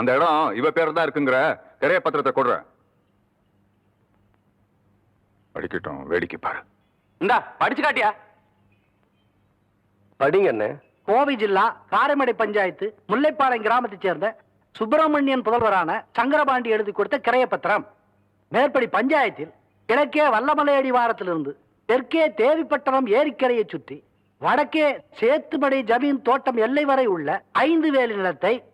அந்த இடம் இவ பேர் தான் இருக்குங்கிற. திரைய பத்திரத்தை கொடுற. படிக்கட்டும் வேடிக்கை பாரு. இந்தா படிச்சு காட்டியா? படிங்க என்ன கோவை ஜில்லா காரைமடை பஞ்சாயத்து முல்லைப்பாளையம் கிராமத்தைச் சேர்ந்த சுப்பிரமணியன் புதல்வரான சங்கரபாண்டி எழுதி கொடுத்த கிரையப்பத்திரம் மேற்படி பஞ்சாயத்தில் கிழக்கே வல்லமலை அடிவாரத்திலிருந்து தெற்கே தேவிப்பட்டணம் ஏரிக்கரையை சுற்றி வடக்கே சேத்துமடை ஜமீன் தோட்டம் எல்லை வரை உள்ள ஐந்து வேலி நிலத்தை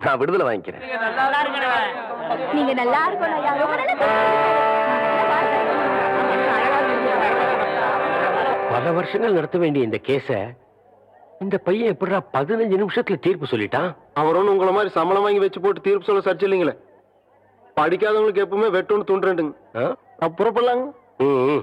நான் விடுதலை வாங்கிக்கிறேன். நீங்க நல்லா பல வருஷங்கள் நடத்த வேண்டிய இந்த கேஸ இந்த பையன் எப்படிடா பதினஞ்சு நிமிஷத்துல தீர்ப்பு சொல்லிட்டான்? அவர் ஒன்றும் உங்களை மாதிரி சம்பளம் வாங்கி வச்சு போட்டு தீர்ப்பு சொல்ல சர்ச்சை இல்லைங்களே? படிக்காதவங்களுக்கு எப்பவுமே வெட்டொன்னு தூண்டுறேன்டுங்க ஆ? புறப்படலாங்க ம்,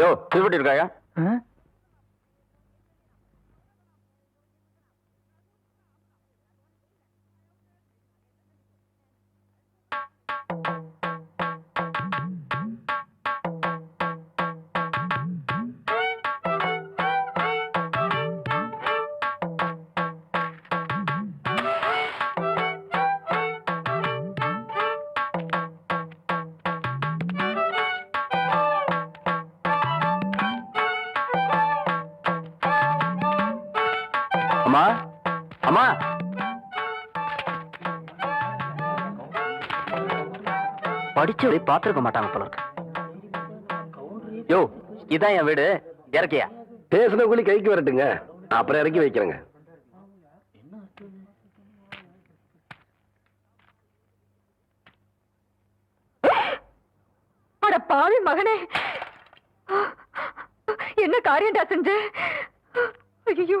யோ திருப்பட்டி இருக்காயா? அம்மா? அம்மா? படிச்சவரை பாத்துருக்க மாட்டாங்க போல இருக்கு. யோ இதான் என் வீடு. இறக்கியா? பேசின கூலி கைக்கு வரட்டுங்க. அப்புறம் இறக்கி வைக்கிறேங்க. அட பாவி மகனே. என்ன காரியம்டா செஞ்ச? ஐயோ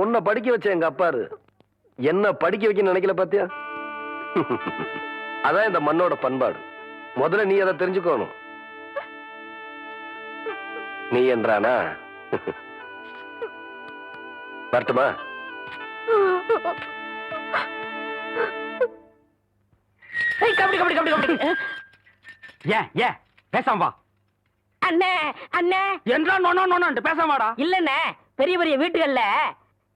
உன்னை படிக்க வச்ச எங்க அப்பாரு. என்ன படிக்க வைக்க நினைக்கல பாத்தியா? அதான் இந்த மண்ணோட பண்பாடு. முதல்ல நீ அதை தெரிஞ்சுக்கணும். நீ என்றானா? வரட்டுமா? ஏய், கபடி கபடி கபடி கபடி. ஏன் ஏன்? பேசாம வா. அண்ணே அண்ணே. என்றா நொண்ணோ நொண்ணு பேசாம வாடா. இல்லண்ணே பெரிய பெரிய வீட்டுகள்ல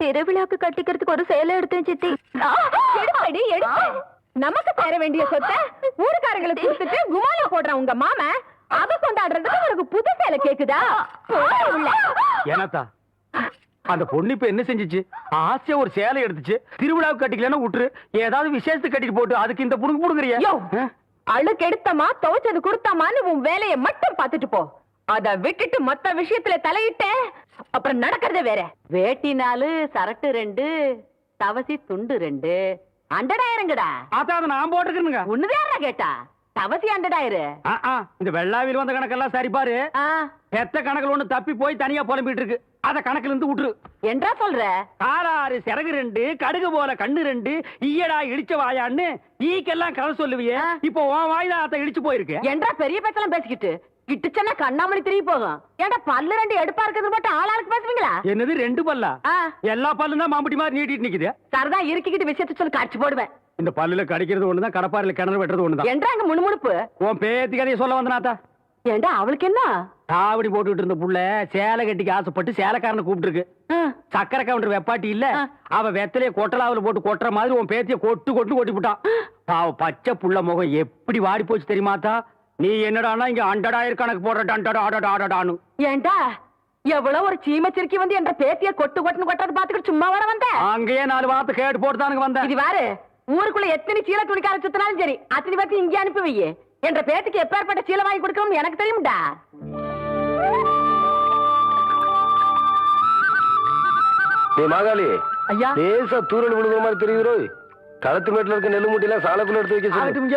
திருவிழாக்கு கட்டிக்கிறதுக்கு ஒரு சேலை எடுத்தேன் சித்தி. எடுப்படி எடுப்பு நமக்கு சேர வேண்டிய சொத்தை ஊருக்காரங்களுக்கு கொடுத்துட்டு குமாலா போடுறான் உங்க மாம. அத கொண்டாடுறதுக்கு உனக்கு புது சேலை கேக்குதா. ஏனாத்தா அந்த பொண்ணு இப்ப என்ன செஞ்சுச்சு? ஆசையா ஒரு சேலை எடுத்துச்சு. திருவிழாவுக்கு கட்டிக்கலன்னா விட்டுரு ஏதாவது விசேஷத்துக்கு கட்டிட்டு போட்டு அதுக்கு இந்த புடுங்க புடுங்குறியா? அழுக்கு எடுத்தமா துவைச்சது கொடுத்தாமான்னு உன் வேலைய மட்டும் பார்த்துட்டு போ. அத விட்டுட்டு மத்த விஷயத்துல தலையிட்ட அப்புறம் நடக்கிறதே வேற. வேட்டி நாலு சரட்டு ரெண்டு தவசி துண்டு ரெண்டு. அண்டடாயிரங்கடா. அதான் அதை நான் போட்டுருக்கணுங்க. ஒண்ணுதான் கேட்டா? தவசி அண்டடாயிரு. ஆ, ஆ, இந்த வெள்ளாவில் வந்த கணக்கெல்லாம் சரி பாரு. பெத்த கணக்குல ஒண்ணு தப்பி போய் தனியா புலம்பிட்டு இருக்கு அத கணக்குல இருந்து விட்டுரு. என்றா சொல்ற? காராறு சிறகு ரெண்டு கடுகு போல கண்ணு ரெண்டு. ஈயடா இடிச்ச வாயான்னு ஈக்கெல்லாம் கதை சொல்லுவியே. இப்போ உன் வாயில அத இடிச்சு போயிருக்கு. என்றா பெரிய பேச்செல்லாம் பேசிக்கிட்டு கிட்டுச்சன்னா கண்ணாமணி திரும்பி போகும். ஏன்டா பல்லு ரெண்டு எடுப்பா இருக்கிறது மட்டும் ஆளாளுக்கு பேசுவீங்களா என்னது ரெண்டு பல்லா? எல்லா பல்லும் தான் மாம்பட்டி மாதிரி நீட்டிட்டு நிக்குது. சரதா இருக்கிக்கிட்டு விஷயத்த சொல்லி காட்சி போடுவேன். இந்த பல்லுல கடிக்கிறது ஒண்ணுதான் கடப்பாரில கிணறு வெட்டுறது ஒண்ணுதான். என்றா அங்க முணுமுணுப்பு? உன் பேத்தி கதையை சொல்ல வந்தனாத்தா ஏண்டா அவளுக்கு என்ன? காவடி போட்டுட்டு இருந்த புள்ள சேலை கட்டிக்கு ஆசைப்பட்டு சேலைக்காரனை கூப்பிட்டு இருக்கு சக்கரை கவுண்டர் வெப்பாட்டி இல்ல. அவ வெத்தலைய கொட்டலாவுல போட்டு கொட்டுற மாதிரி உன் பேத்திய கொட்டு கொட்டு கொட்டி விட்டான் பாவ பச்சை புள்ள முகம் எப்படி வாடி போச்சு தெரியுமாத்தா நீ என்னடான்னா இங்க அண்டடாயிரம் கணக்கு போடுற டண்டடா ஆடடா ஆடடான்னு ஏண்டா? எவ்வளவு ஒரு சீமச்சிருக்கி வந்து என்ற பேத்திய கொட்டு கொட்டுன்னு கொட்டது பாத்துக்கிட்டு சும்மா வர வந்த? அங்கேயே நாலு வார்த்தை கேட்டு போட்டுதானுங்க வந்தேன் இது வாரு ஊருக்குள்ள எத்தனை சீல துணிக்கார சுத்தினாலும் சரி அத்தனை பேர்த்து இங்கே அனுப்பி வையே. என்ற பேத்துக்கு எப்பேற்பட்ட சீலை வாங்கி கொடுக்கணும்னு எனக்கு தெரியும்டா. நீ மாகாளி ஐயா. லேசா தூரல் விழுகிற மாதிரி தெரியுறோ களத்து மேட்டுல இருக்க நெல்லு மூட்டையெல்லாம் சாலைக்குள்ள எடுத்து வைக்க சொல்லு.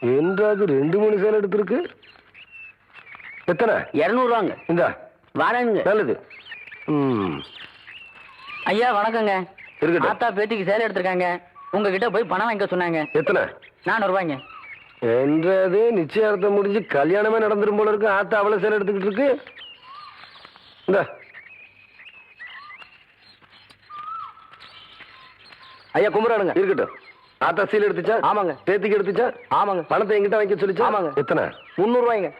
என்றாது ரெண்டு மூணு சேலை எடுத்திருக்கு. எத்தனை? இருநூறுவாங்க. இந்தா. வரேங்க நல்லது. ம். ஐயா வணக்கங்க. இருக்கட்டும். ஆத்தா பேத்திக்கு சேலை எடுத்திருக்காங்க. உங்ககிட்ட போய் பணம் வாங்கிக்க சொன்னாங்க. எத்தனை? நானூறு ரூபாய்ங்க என்றது நிச்சயார்த்தம் முடிஞ்சு கல்யாணமே நடந்துரும் போல இருக்கு. ஆத்தா அவ்வளவு சேலை எடுத்துக்கிட்டு இருக்கு. இந்த. ஐயா கும்பிடுறானுங்க. இருக்கட்டும். ஆத்தா சீல் எடுத்துச்சா? ஆமாங்க. பேத்திக்கு எடுத்துச்சா? ஆமாங்க. பணத்தை எங்கிட்ட வாங்கி சொல்லிச்சா? ஆமாங்க. எத்தனை? முந்நூறு ரூபாய்ங்க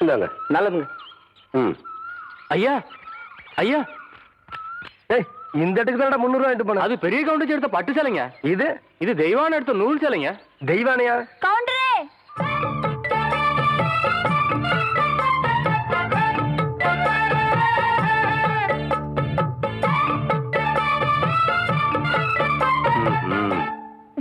இந்தாங்க. நல்லதுங்க. ம். ஐயா ஐயா. ஏய் இந்த இடத்துக்கு தான் முந்நூறு வாங்கிட்டு போன? அது பெரிய கவுண்டிச்சு எடுத்த பட்டு சேலைங்க. இது? இது தெய்வான எடுத்த நூல் சேலைங்க. தெய்வானையா?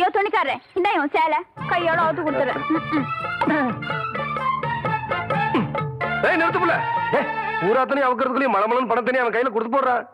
யோ துணிக்காரன் இந்த உன் சேலை. கையோட அவுத்து கொடுத்துறேன். ஏய் நிறுத்து புள்ள ஏய் பூராத்தனையும் அவக்கிறதுக்குள்ளேயும் மலமலன்னு பணத்தனையும் அவன் கையில கொடுத்து போடுறான்.